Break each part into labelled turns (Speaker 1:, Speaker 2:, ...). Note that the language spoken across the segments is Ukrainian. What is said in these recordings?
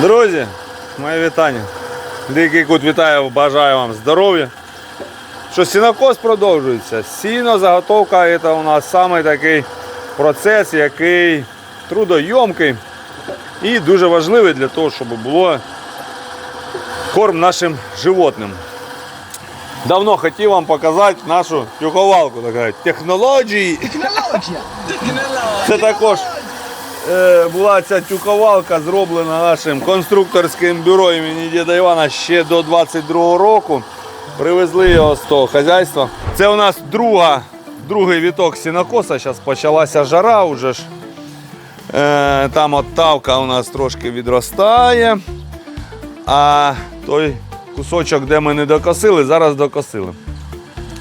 Speaker 1: Друзі, моє вітання. Дикий кут вітаю, бажаю вам здоров'я. Що сінокос продовжується. Сіно заготовка це у нас саме такий процес, який трудойомкий і дуже важливий для того, щоб було корм нашим животним. Давно хотів вам показати нашу тюховалку, технології. Це також була ця тюковалка зроблена нашим конструкторським бюро імені Діда Івана ще до 22-го року. Привезли його з того хазяйства. Це у нас друга, другий віток сінокоса. Зараз почалася жара вже ж. Е, там от тавка у нас трошки відростає. А той кусочок, де ми не докосили, зараз докосили.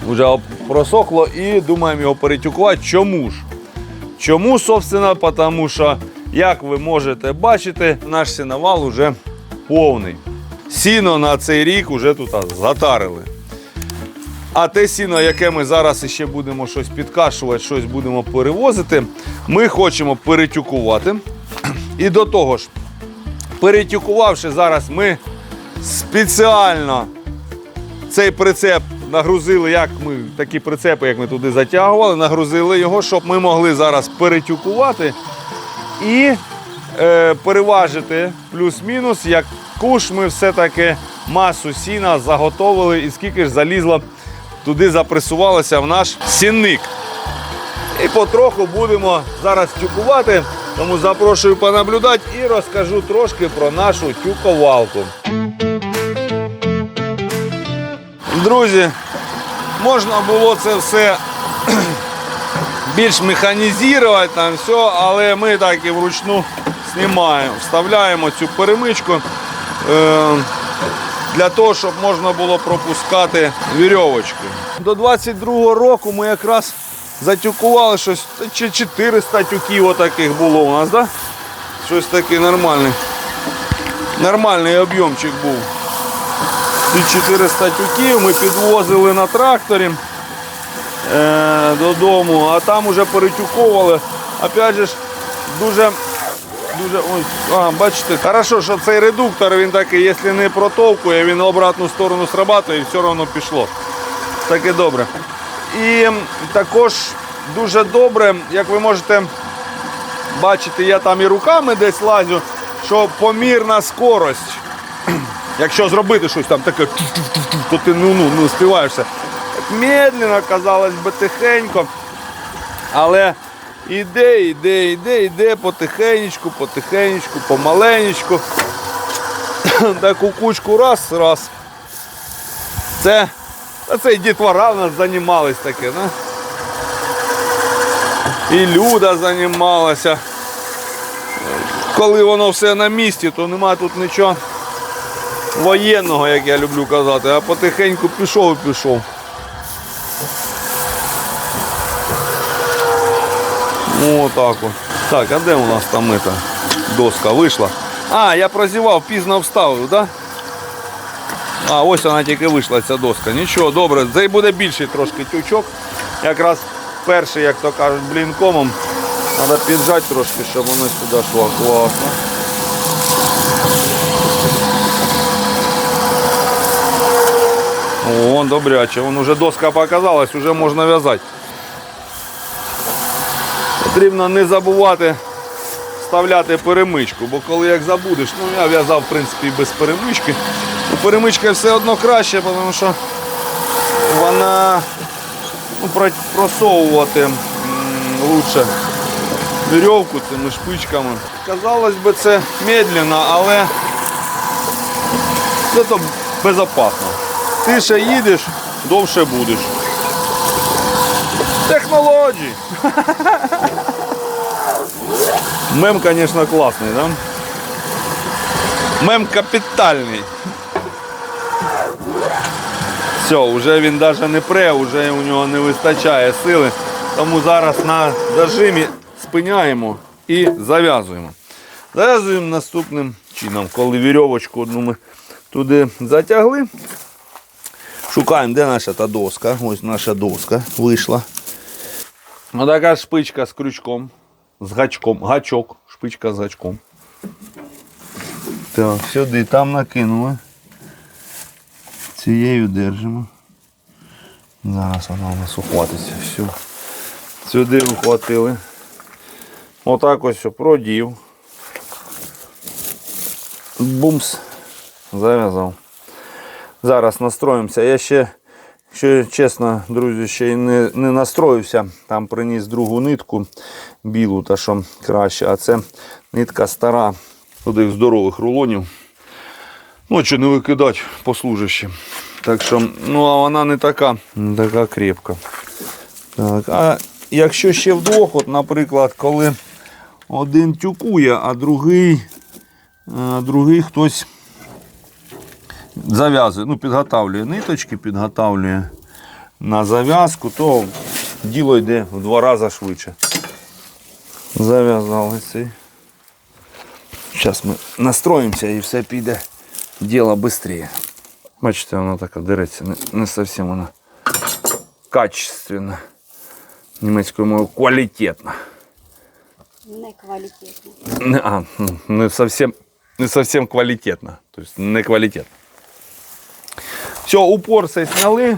Speaker 1: Вже просохло і думаємо його перетюкувати. Чому ж? Чому, собственно, тому що, як ви можете бачити, наш сіновал уже повний. Сіно на цей рік вже тут затарили. А те сіно, яке ми зараз ще будемо щось підкашувати, щось будемо перевозити, ми хочемо перетюкувати. І до того ж, перетюкувавши зараз, ми спеціально цей прицеп нагрузили, як ми такі прицепи, як ми туди затягували, нагрузили його, щоб ми могли зараз перетюкувати і е, переважити плюс-мінус, яку ж ми все-таки масу сіна заготовили і скільки ж залізло туди запресувалося в наш сінник. І потроху будемо зараз тюкувати, тому запрошую понаблюдати і розкажу трошки про нашу тюковалку. Друзі, можна було це все більш механізувати, там все, але ми так і вручну знімаємо, вставляємо цю перемичку е, для того, щоб можна було пропускати вірьовочки. До 22-го року ми якраз затюкували щось, чи 400 тюків отаких було у нас, да? Щось таке нормальне. Нормальний об'ємчик був. Ці 400 тюків ми підвозили на тракторі е, додому, а там уже перетюковували. Опять же дуже, дуже, ой, а, бачите, хорошо, що цей редуктор, він такий, якщо не протовкує, він в обратну сторону срабатує і все одно пішло. Таке добре. І також дуже добре, як ви можете бачити, я там і руками десь лазю, що помірна скорость. Якщо зробити щось там таке, то ти ну, ну, не співаєшся. Медленно, казалось би, тихенько. Але іде, іде, іде, іде потихенечку, потихенечку, помаленечку. Таку кучку раз, раз. Це, це і дітвора в нас займались таке, да? І Люда займалася. Коли воно все на місці, то нема тут нічого воєнного, як я люблю казати, а потихеньку пішов і пішов. Ну, отак от. Так, а де у нас там ета доска вийшла? А, я прозівав, пізно вставив, так? Да? А, ось вона тільки вийшла ця доска. Нічого, добре, це буде більший трошки тючок. Якраз перший, як то кажуть, блінкомом. Треба піджати трошки, щоб воно сюди йшло класно. О, добряче, вон уже доска показалась, уже можна в'язати. Потрібно не забувати вставляти перемичку, бо коли як забудеш, ну я в'язав в принципі без перемички. Ну, перемичка все одно краще, тому що вона ну, просовувати лучше вірьовку цими шпичками. Казалось би, це медленно, але це то безпечно. Ти ще їдеш, довше будеш. Технології. Мем, звісно, класний, да? Мем капітальний. Все, вже він навіть не пре, вже у нього не вистачає сили. Тому зараз на зажимі спиняємо і зав'язуємо. Зав'язуємо наступним чином, коли вірьовочку одну ми туди затягли. Шукаємо, де наша та доска. Ось наша доска вийшла. Ось така шпичка з крючком, з гачком, гачок, шпичка з гачком. Так, сюди там накинули. Цією держимо. Зараз вона у нас ухватиться. Все. Сюди ухватили. Отак ось продів. Бумс. Зав'язав. Зараз настроїмося. Я ще, якщо чесно, друзі, ще й не, не настроївся. Там приніс другу нитку білу, та що краще. А це нитка стара, таких здорових рулонів. Ну, що не викидати послужище. Так що, ну а вона не така, не така крепка. Так, а якщо ще вдвох, от, наприклад, коли один тюкує, а другий, а другий хтось зав'язує, ну, підготавлює ниточки, підготавлює на зав'язку, то діло йде в два рази швидше. Зав'язали цей. Зараз ми настроїмося і все піде діло швидше. Бачите, вона така дереться, не, не зовсім вона качественна. Німецькою мовою квалітетна.
Speaker 2: Неквалітетно.
Speaker 1: Не, а, ну, не совсем, не совсем квалітетна. Тобто не квалітетна. Все, упор цей сняли,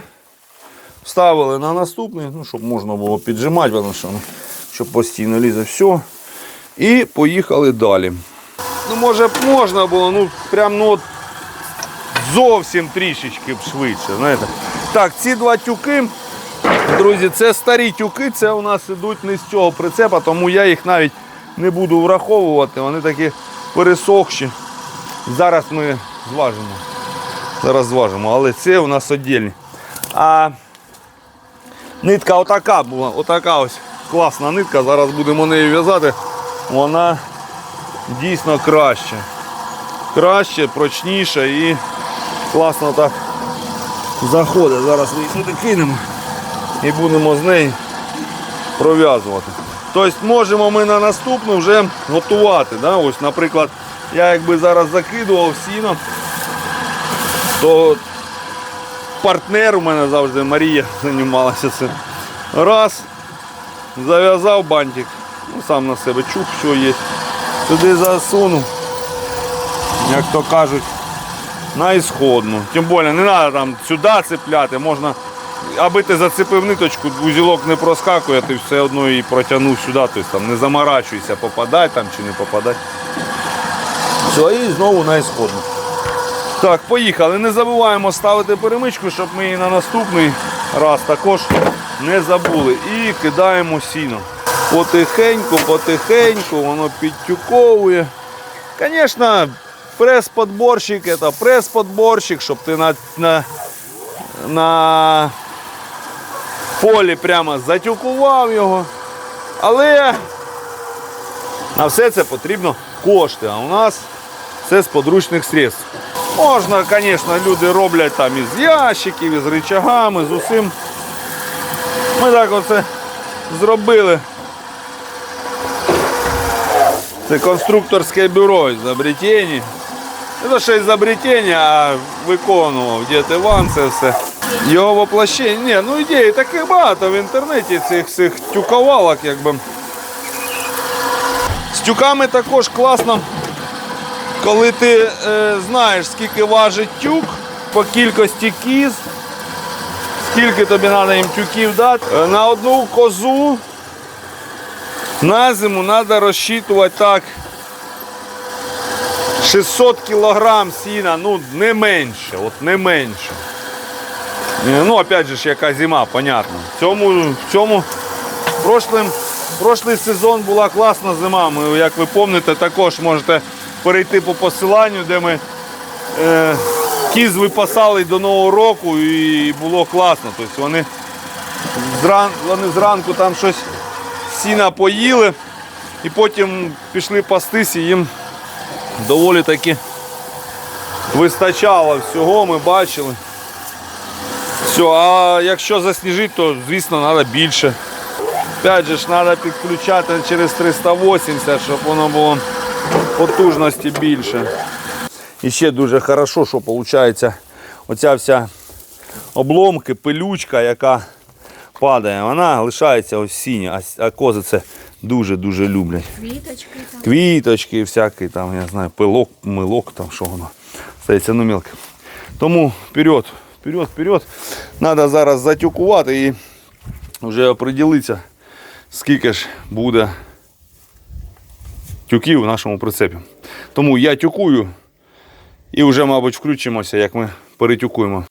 Speaker 1: вставили на наступний, ну, щоб можна було піджимати, що ну, щоб постійно лізе все. І поїхали далі. Ну, може б можна було, ну прям ну зовсім трішечки б швидше. Знаєте. Так, ці два тюки, друзі, це старі тюки, це у нас ідуть не з цього прицепа, тому я їх навіть не буду враховувати. Вони такі пересохші. Зараз ми зважимо. Зараз зважимо, але це у нас віддільні. А нитка отака була, отака ось класна нитка. Зараз будемо нею в'язати. Вона дійсно краще. Краще, прочніше і класно так заходить. Зараз ми її сюди кинемо і будемо з нею пров'язувати. Тобто можемо ми на наступну вже готувати. Да? Ось, наприклад, я якби зараз закидував сіно, то партнер у мене завжди Марія займалася цим. Раз, зав'язав бантик, ну, сам на себе чух, що є. Туди засунув, як то кажуть, на ісходну. Тим більше не треба там сюди цепляти, можна, аби ти зацепив ниточку, вузілок не проскакує, ти все одно її протягнув сюди, тобто там не заморачуйся, попадай там чи не попадай. Все, і знову на ісходну. Так, поїхали. Не забуваємо ставити перемичку, щоб ми її на наступний раз також не забули. І кидаємо сіно. Потихеньку, потихеньку, воно підтюковує. Звісно, прес-подборщик це прес-подборщик, щоб ти на, на, на полі прямо затюкував його. Але на все це потрібно кошти. А у нас це з подручних средств. Можна, звісно, люди роблять там із ящиків, із рычагами, з усім. Ми так оце зробили. Це конструкторське бюро із Забретєні. Це ще із Забретєні, а виконував дід Іван це все. Його воплощення. Ні, ну ідеї таких багато в інтернеті цих всіх тюковалок, якби. З тюками також класно коли ти е, знаєш, скільки важить тюк по кількості кіз, скільки тобі треба їм тюків дати, е, на одну козу на зиму треба розчитувати так 600 кілограм сіна, ну не менше, от не менше. Е, Ну, опять же ж, яка зима, понятно. В цьому, в цьому прошлим, прошлий сезон була класна зима. Ми, як ви пам'ятаєте, також можете перейти по посиланню, де ми е, кіз випасали до Нового року і було класно. Тобто вони, зран, вони зранку там щось сіна поїли і потім пішли пастись і їм доволі таки вистачало всього, ми бачили. Все, а якщо засніжить, то звісно треба більше. Опять же треба підключати через 380, щоб воно було потужності більше. І ще дуже хорошо, що виходить оця вся обломки, пилючка, яка падає, вона лишається ось сіня, а, кози це дуже-дуже люблять.
Speaker 2: Квіточки там.
Speaker 1: Квіточки, всякий там, я знаю, пилок, милок, там що воно. Стається ну мілке. Тому вперед, вперед, вперед. Треба зараз затюкувати і вже оприділитися, скільки ж буде тюків в нашому прицепі. Тому я тюкую і вже, мабуть, включимося, як ми перетюкуємо.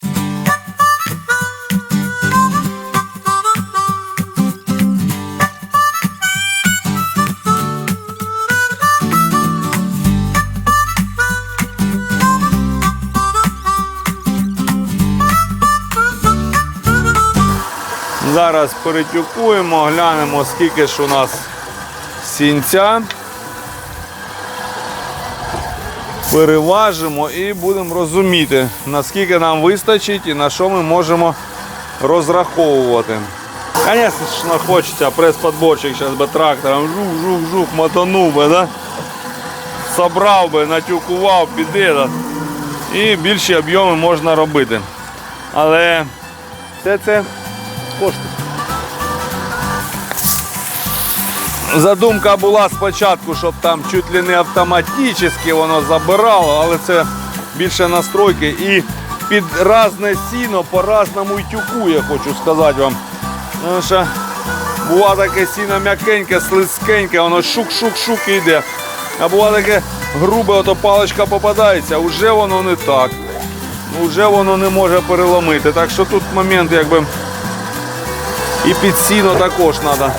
Speaker 1: Зараз перетюкуємо, глянемо, скільки ж у нас сінця. Переважимо і будемо розуміти, наскільки нам вистачить і на що ми можемо розраховувати. Звісно, хочеться прес-подборчик зараз би трактором жух-жух-жух мотанув би, да? Собрав би, натюкував, піде. Да? І більші об'єми можна робити. Але все це коштує. Задумка була спочатку, щоб там чуть ли не автоматично воно забирало, але це більше настройки і під разне сіно по-разному й тюкує, хочу сказати вам. Тому що буває таке сіно м'якеньке, слизькеньке, воно шук-шук-шук йде. А буває таке грубе, ото паличка попадається, вже воно не так. Вже воно не може переломити. Так що тут момент якби і під сіно також треба.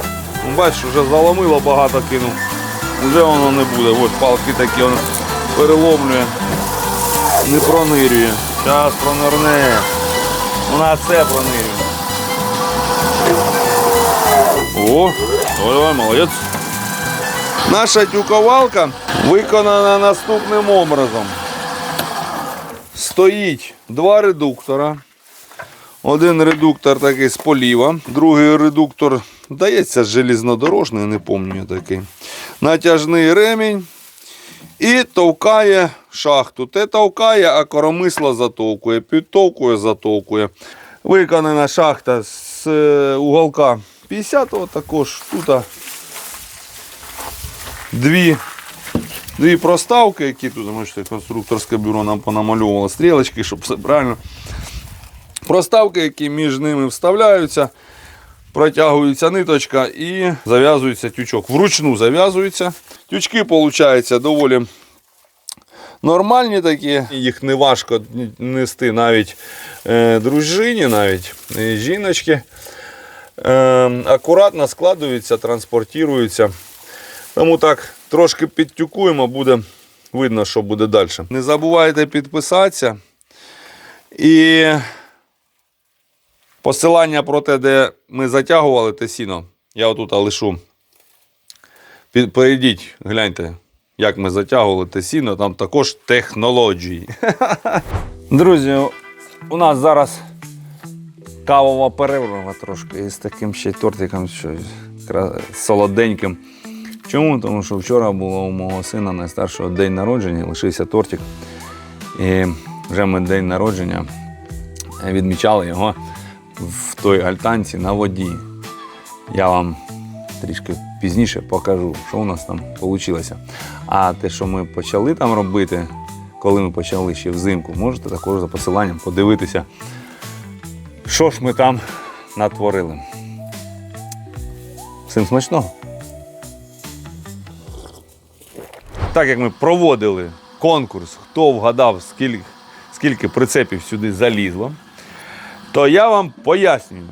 Speaker 1: Бачиш, вже заломило багато кинув. Вже воно не буде. Ось палки такі воно переломлює. Не пронирює. Зараз пронирне. Вона все пронирює. О, ой, ой, молодець. Наша тюковалка виконана наступним образом. Стоїть два редуктора. Один редуктор такий з поліва, другий редуктор, здається, железнодорожний, не пам'ятаю такий. Натяжний ремінь і товкає шахту. Те товкає, а коромисло затовкує, підтовкує, затовкує. Виконана шахта з е, уголка 50-го також. Тут дві, дві проставки, які тут бачите, конструкторське бюро нам понамальовувало стрілочки, щоб все правильно. Проставки, які між ними вставляються, протягується ниточка і зав'язується тючок. Вручну зав'язується. Тючки, виходить, доволі нормальні такі. Їх не важко нести навіть е, дружині, навіть е, жіночки. Е, акуратно складуються, транспортуються. Тому так, трошки підтюкуємо, буде видно, що буде далі. Не забувайте підписатися. І Посилання про те, де ми затягували те сіно, я отут лишу. Перейдіть, гляньте, як ми затягували те сіно, там також технології. Друзі, у нас зараз кавова перерва трошки із таким ще тортиком, що солоденьким. Чому? Тому що вчора було у мого сина найстаршого день народження, лишився тортик. І вже ми день народження відмічали його в той альтанці на воді. Я вам трішки пізніше покажу, що у нас там вийшло. А те, що ми почали там робити, коли ми почали ще взимку, можете також за посиланням подивитися, що ж ми там натворили. Всім смачного! Так як ми проводили конкурс, хто вгадав, скільки, скільки прицепів сюди залізло, то я вам пояснюю,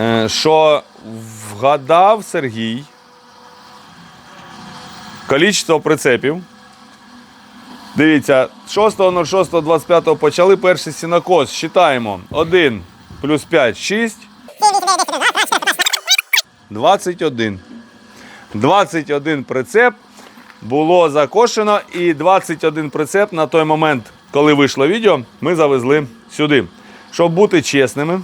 Speaker 1: е, що вгадав Сергій кількість прицепів. Дивіться, 6.06.25 почали перший сінокос. Считаємо. 1 плюс 5 6. 21. 21 прицеп було закошено і 21 прицеп на той момент, коли вийшло відео, ми завезли сюди. Щоб бути чесними,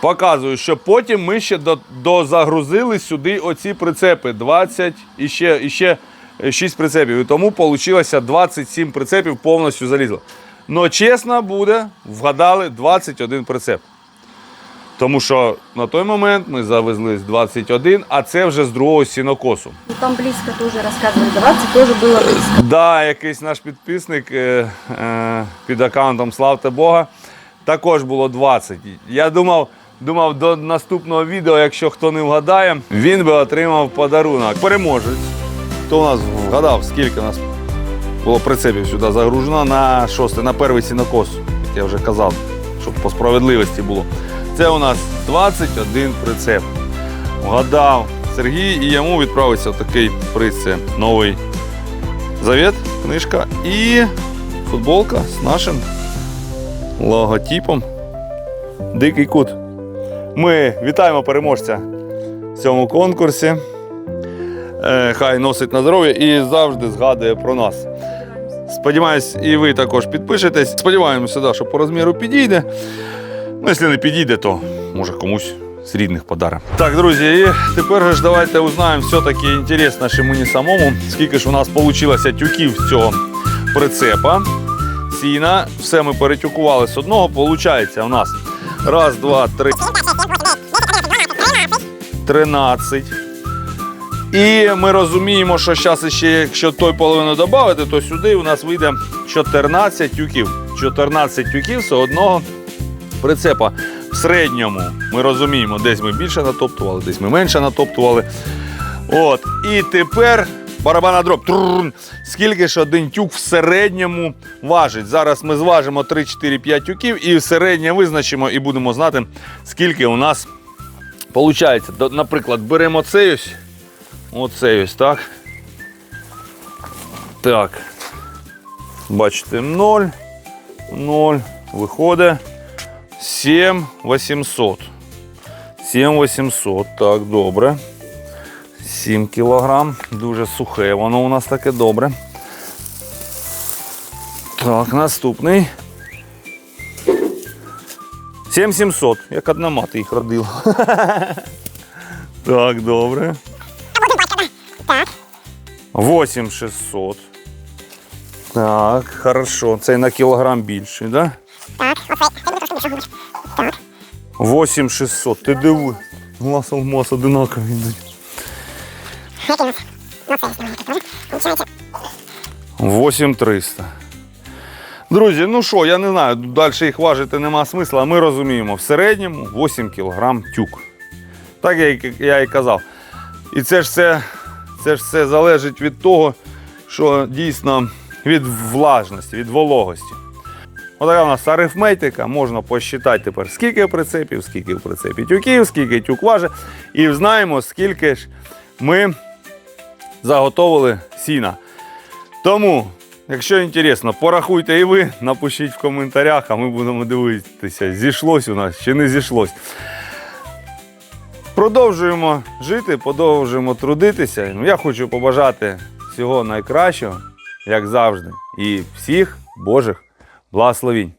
Speaker 1: показую, що потім ми ще дозагрузили сюди оці прицепи 20 і ще, і ще 6 прицепів. І тому вийшло 27 прицепів повністю залізло. Но чесно буде, вгадали 21 прицеп. Тому що на той момент ми завезли з 21, а це вже з другого сінокосу.
Speaker 2: Ну, там близко тоже рассказывали. 20 тоже было близко.
Speaker 1: Да, якийсь наш підписник е, е, під аккаунтом Славте Бога. Також було 20. Я думав, думав до наступного відео, якщо хто не вгадає, він би отримав подарунок. Переможець. Хто у нас вгадав, скільки у нас було прицепів сюди загружено на шостий, на перший сінокос, як я вже казав, щоб по справедливості було. Це у нас 21 прицеп. Вгадав Сергій і йому відправиться такий приз. Це новий завет, книжка і футболка з нашим логотипом. Дикий кут. Ми вітаємо переможця в цьому конкурсі. Е, Хай носить на здоров'я і завжди згадує про нас. Сподіваюсь, і ви також підпишетесь. Сподіваємося, да, що по розміру підійде. Ну, якщо не підійде, то може комусь з рідних подаримо. Так, друзі, і тепер ж давайте узнаємо все-таки інтересно, що мені самому, скільки ж у нас вийшло тюків з цього прицепа. Сіна, все ми перетюкували з одного. Получається у нас раз, два, три. 13. І ми розуміємо, що зараз ще, якщо той половину додати, то сюди у нас вийде 14 тюків. 14 тюків з одного прицепа. В середньому ми розуміємо, десь ми більше натоптували, десь ми менше натоптували. От. І тепер барабана дроб. Тррррн. Скільки ж один тюк в середньому важить? Зараз ми зважимо 3-4-5 тюків і середнє визначимо і будемо знати, скільки у нас виходить. Наприклад, беремо цей ось. Оцей ось, так. Так. Бачите, 0, 0, виходить 7 800. 7 800, так, добре. 7 кілограм, дуже сухе, воно у нас таке добре. Так, наступний. 7700, як одна мати їх родила. Так, добре. 8600. Так, хорошо. Це на кілограм більший, да?
Speaker 3: Так. Так,
Speaker 1: 8600. Ти диви. Глаз алмаз одинакові йдуть.
Speaker 3: Який? Ну, це знімаємо тут теж. Получається,
Speaker 1: 8300. Друзі, ну що, я не знаю, далі їх важити нема смисла, ми розуміємо, в середньому 8 кг тюк. Так я, і- я і казав. І це ж все, це ж все залежить від того, що дійсно від влажності, від вологості. Отака у нас арифметика, можна посчитати тепер, скільки прицепів, скільки в прицепі тюків, скільки тюк важить. І знаємо, скільки ж ми заготовили сіна. Тому, якщо інтересно, порахуйте і ви, напишіть в коментарях, а ми будемо дивитися, зійшлось у нас чи не зійшлось. Продовжуємо жити, продовжуємо трудитися. Ну, Я хочу побажати всього найкращого, як завжди, і всіх Божих благословінь.